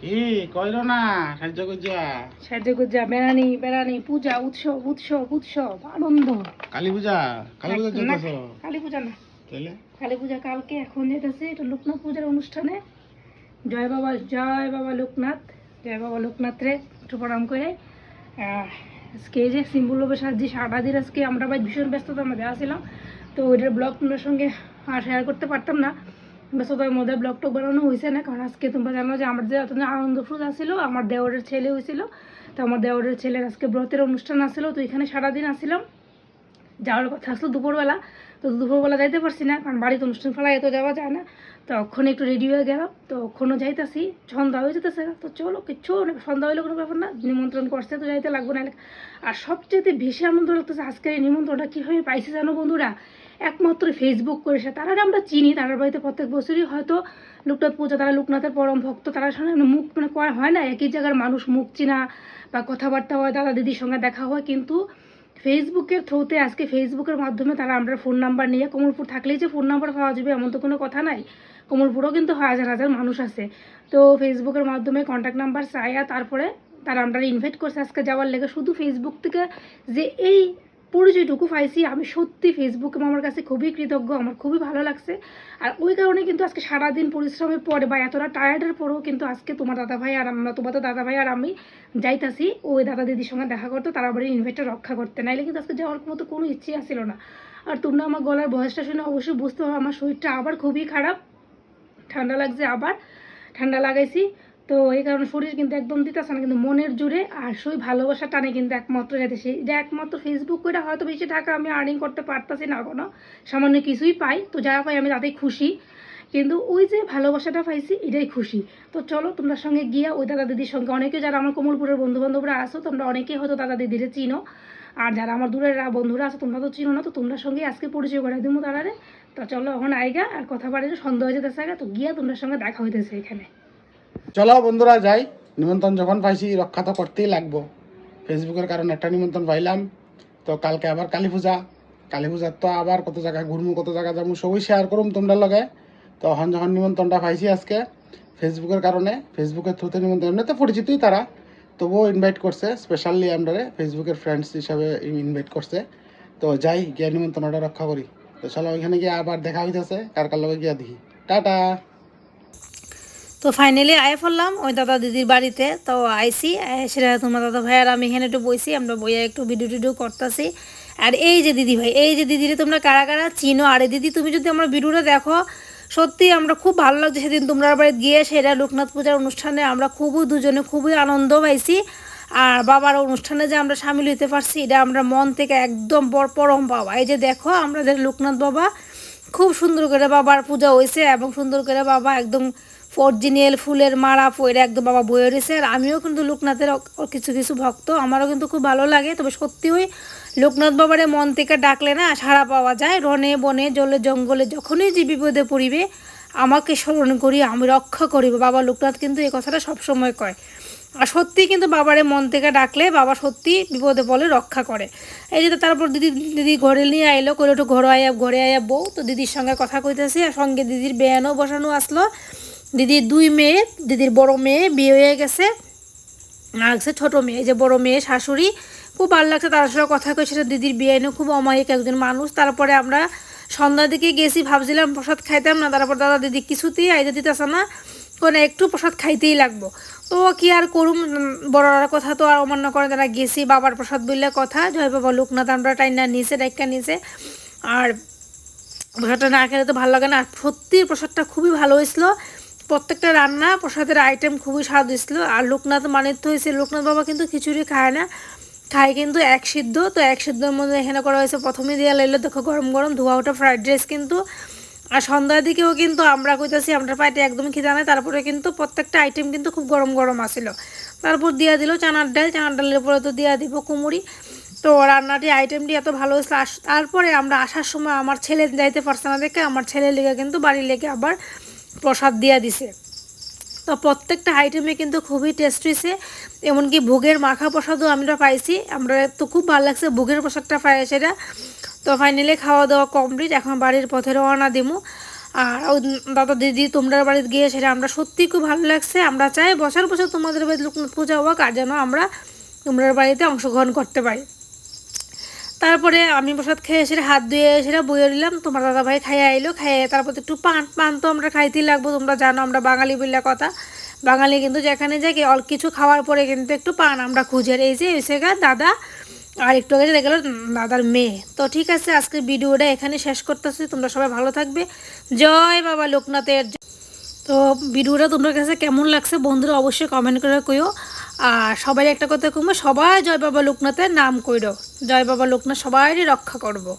কি কইরো না সাহায্য বেড়ানি বেড়ানি পূজা উৎসব উৎসব উৎসব আনন্দ। কালী পূজা কালী পূজা চলতেছ? কালী পূজা না। তাহলে কালী পূজা কালকে এখন যেতেছে এটা লোকনাথ পূজার অনুষ্ঠানে। জয় বাবা জয় বাবা লোকনাথ জয় বাবা লোকনাথ রে একটু প্রণাম করে। আজকে যে সিম্বল সাহায্যে দিন আজকে আমরা ভাই ভীষণ ব্যস্ততার মধ্যে আসছিলাম তো ওইটার ব্লগ তোমার সঙ্গে শেয়ার করতে পারতাম না। ব্যস্ততার মধ্যে ব্লগ টক বানানো হয়েছে না, কারণ আজকে তোমরা জানো যে আমার যে এতদিন আনন্দ ফ্রুজ আসছিল আমার দেওরের ছেলে হয়েছিল তো আমার দেওরের ছেলের আজকে ব্রতের অনুষ্ঠান আসছিল তো এখানে সারাদিন আসছিলাম যাওয়ার কথা আসলো দুপুরবেলা, তো দুপুরবেলা যাইতে পারছি না, কারণ বাড়িতে অনুষ্ঠান ফেলা এত যাওয়া যায় না, তো ওখানে একটু রেডি হয়ে গেলাম, তো ওখানে যাইতাছি, সন্ধ্যা হয়ে যেতেছে, তো চলো কিচ্ছু সন্ধ্যা হইলে কোনো ব্যাপার না, নিমন্ত্রণ করছে তো যাইতে লাগবে না আর সবচেয়ে বেশি আনন্দ লাগতেছে আজকের এই নিমন্ত্রণটা কীভাবে পাইছে জানো বন্ধুরা? একমাত্র ফেসবুক করে করেছে তারা আমরা চিনি, তারার বাড়িতে প্রত্যেক বছরই হয়তো লোকনাথ পূজা, তারা লোকনাথের পরম ভক্ত, তারা সঙ্গে মুখ মানে হয় না, একই জায়গার মানুষ মুখ চিনা বা কথাবার্তা হয়, দাদা দিদির সঙ্গে দেখা হয়, কিন্তু ফেসবুকের থ্রুতে আজকে ফেসবুকের মাধ্যমে তারা আমরা ফোন নাম্বার নিয়ে, কমলপুর থাকলেই যে ফোন নাম্বার পাওয়া যাবে এমন তো কোনো কথা নাই। কমলপুরেও কিন্তু হাজার হাজার মানুষ আছে। তো ফেসবুকের মাধ্যমে কন্ট্যাক্ট নাম্বার চাইয়া তারপরে তারা আমরা ইনভাইট করছে আজকে যাওয়ার লেগে। শুধু ফেসবুক থেকে যে এই পরিচয়টুকু পাইছি, আমি সত্যি ফেসবুকে আমার কাছে খুবই কৃতজ্ঞ, আমার খুবই ভালো লাগছে। আর ওই কারণে কিন্তু আজকে সারাদিন পরিশ্রমের পরে বা এতটা টায়ার্ডের পরেও কিন্তু আজকে তোমার দাদা ভাই আর আমরা তোমাদের দাদা ভাই আর আমি যাইতাছি, ওই দাদা দিদির সঙ্গে দেখা করতে তারা আবার ইনভাইটটা রক্ষা করতে। নাইলে কিন্তু আজকে যাওয়ার মতো কোনো ইচ্ছে আসছিল না। আর তোমরা আমার গলার বয়সটা শুনে অবশ্যই বুঝতে হবে আমার শরীরটা আবার খুবই খারাপ। ঠান্ডা লাগছে আবার, ঠান্ডা লাগাইছি। তো এই কারণে শরীর কিন্তু একদম দিতেছে না, কিন্তু মনের জুড়ে আর সেই ভালোবাসা টানে কিন্তু একমাত্র যেতেছে এটা একমাত্র ফেসবুক করে হয়তো বেশি টাকা আমি আর্নিং করতে পারতাছি না কোনো, সামান্য কিছুই পাই। তো যা পাই আমি তাতেই খুশি। কিন্তু ওই যে ভালোবাসাটা পাইছি, এটাই খুশি। তো চলো, তোমরা সঙ্গে গিয়া ওই দাদা দিদির সঙ্গে, অনেকে যারা আমার কমলপুরের বন্ধু বান্ধবরা আসো তোমরা অনেকেই হয়তো দাদা দিদিরে চিনো। আর যারা আমার দূরের বন্ধুরা আছে, তোমরা তো চিনো না, তো তোমরা সঙ্গে আজকে পরিচয় করে দিব তারারে। তো চলো, এখন আইগা, আর কথা বাড়ি সন্দেহ হয়ে যেতেছে তো গিয়া তোমরা সঙ্গে দেখা হইতেছে এখানে। চলো বন্ধুরা যাই। নিমন্ত্রণ যখন পাইছি, রক্ষা তো করতেই লাগবো। ফেসবুকের কারণে একটা নিমন্ত্রণ পাইলাম। তো কালকে আবার কালী পূজা। কালী পূজার তো আবার কত জায়গায় ঘুরমু, কত জায়গা যাব, সবই শেয়ার করুম তোমরা লগে। তো এখন যখন নিমন্ত্রণটা পাইছি আজকে ফেসবুকের কারণে ফেসবুকের থ্রুতে নিমন্ত্রণ, এমনিতে পরিচিতই তারা। তবুও ইনভাইট করছে স্পেশালি আমরা ফেসবুকের ফ্রেন্ডস হিসাবে ইনভাইট করছে। তো যাই, গিয়ে নিমন্ত্রণটা রক্ষা করি। তো চলো ওইখানে গিয়ে আবার দেখা হইতেছে, কার কার লগে গিয়া দেখি। টাটা! তো ফাইনালি আয় পড়লাম, ওই দাদা দিদির বাড়িতে। তো আইসি, সেটা তোমার দাদা ভাই আর আমি এখানে একটু বইছি আমরা বইয়া একটু ভিডিও টিডিও করতেছি। আর এই যে দিদি ভাই, এই যে দিদিরে তোমরা কারা কারা চিনো? আর এই দিদি, তুমি যদি আমার ভিডিওটা দেখো, সত্যি আমরা খুব ভালো লাগছে সেদিন তোমরা বাড়িতে গিয়ে সেটা লোকনাথ পূজার অনুষ্ঠানে আমরা খুবই দুজনে খুবই আনন্দ পাইছি। আর বাবার অনুষ্ঠানে যে আমরা সামিল হইতে পারছি, এটা আমরা মন থেকে একদম বড় পরম পাওয়া। এই যে দেখো, আমাদের লোকনাথ বাবা খুব সুন্দর করে বাবার পূজা হয়েছে এবং সুন্দর করে বাবা একদম অরিজিনাল ফুলের মালা পরে একদম বাবা বয়ে রয়েছে আর আমিও কিন্তু লোকনাথের কিছু কিছু ভক্ত, আমারও কিন্তু খুব ভালো লাগে। তবে সত্যি ওই লোকনাথ বাবারে মন থেকে ডাকলে না সাড়া পাওয়া যায়। রনে বনে জলে জঙ্গলে যখনই যে বিপদে পড়িবে, আমাকে স্মরণ করি আমি রক্ষা করিব। বাবা লোকনাথ কিন্তু এই কথাটা সবসময় কয়। আর সত্যি কিন্তু বাবারে মন থেকে ডাকলে বাবা সত্যি বিপদে বলে রক্ষা করে। এই যে তারপর দিদি দিদি ঘরে নিয়ে আইলো করে একটু ঘরে আয়া ঘরে আয়া বউ। তো দিদির সঙ্গে কথা কইতেছি, আর সঙ্গে দিদির বেয়ানও বসানো আসলো। দিদির দুই মেয়ে, দিদির বড় মেয়ে বিয়ে হয়ে গেছে। আর ছোটো মেয়ে যে বড় মেয়ে শাশুড়ি, খুব ভালো লাগছে তার সাথে কথা কই সেটা দিদির বিয়ে নিয়ে খুব অমায়িক একজন মানুষ। তারপরে আমরা সন্ধ্যার দিকে গেছি, ভাবছিলাম প্রসাদ খাইতাম না, তারপর দাদা দিদি কিছুতেই আইতে দিতেছে না। কোনো একটু প্রসাদ খাইতেই লাগবো। তো কি আর করুম, বড়রা কথা তো আর অমান্য করে তারা গেছি বাবার প্রসাদ বললে কথা, জয় বাবা লোকনাথ আমরা টাইনা নিচে ডাইকা নিচে আর প্রসাদটা না খেলে তো ভালো লাগে না। আর সত্যি প্রসাদটা খুবই ভালো হয়েছিল। প্রত্যেকটা রান্না প্রসাদের আইটেম খুবই স্বাদ হয়েছিল আর লোকনাথ মানে তো হয়েছে লোকনাথ বাবা কিন্তু খিচুড়ি খায় না। খায় কিন্তু এক সিদ্ধ, তো এক সিদ্ধর মধ্যে এখানে করা হয়েছে প্রথমে দেওয়া লাইলো, দেখো গরম গরম ধোয়া ওঠা ফ্রাইড রাইস কিন্তু। আর সন্ধ্যার দিকেও কিন্তু আমরা কইতাছি, আমরা পাইতে একদম খিদা নাই। তারপরে কিন্তু প্রত্যেকটা আইটেম কিন্তু খুব গরম গরম আসিল। তারপর দিয়া দিল চানার ডাল, চানার ডালের পরে তো দিয়া দিব কুমুড়ি। তো রান্নাটি আইটেমটি এত ভালো হয়েছিল। তারপরে আমরা আসার সময় আমার ছেলে যাইতে পারছে না দেখে, আমার ছেলে লেগে কিন্তু বাড়ি লেগে আবার প্রসাদ দিয়া দিছে। তো প্রত্যেকটা আইটেমে কিন্তু খুবই টেস্ট হয়েছে এমনকি ভোগের মাখা প্রসাদও আমরা পাইছি। আমরা তো খুব ভালো লাগছে ভোগের প্রসাদটা পাই সেটা। তো ফাইনালি খাওয়া দাওয়া কমপ্লিট এখন বাড়ির পথে রওনা দিমু। আর দাদা দিদি তোমরা বাড়িতে গিয়ে সেটা আমরা সত্যি খুব ভালো লাগছে। আমরা চাই বছর বছর তোমাদের বাড়িতে পূজা হোক, আর যেন আমরা তোমরা বাড়িতে অংশগ্রহণ করতে পারি। তারপরে আমি প্রসাদ খেয়ে এসে হাত ধুয়ে এসে বইয়ে দিলাম তোমার দাদা ভাই খাইয়ে আইলো, খাইয়ে তারপর একটু পান পান তো আমরা খাইতেই লাগবো, তোমরা জানো আমরা বাঙালি বললে কথা। বাঙালি কিন্তু যেখানে যাই কি অল্প কিছু খাওয়ার পরে কিন্তু একটু পান আমরা খুঁজে। এই যে এসে গা দাদা, আর একটু আগে দেখে গেলো দাদার মেয়ে। তো ঠিক আছে, আজকের ভিডিওটা এখানে শেষ করতেছি। তোমরা সবাই ভালো থাকবে। জয় বাবা লোকনাথের। তো ভিডিওটা তোমার কাছে কেমন লাগছে বন্ধুরা অবশ্যই কমেন্ট করে কইও। আর সবাই একটা কথা কমবে সবাই জয় বাবা লোকনাথের নাম কইর। জয় বাবা লোকনাথ সবাইরই রক্ষা করব।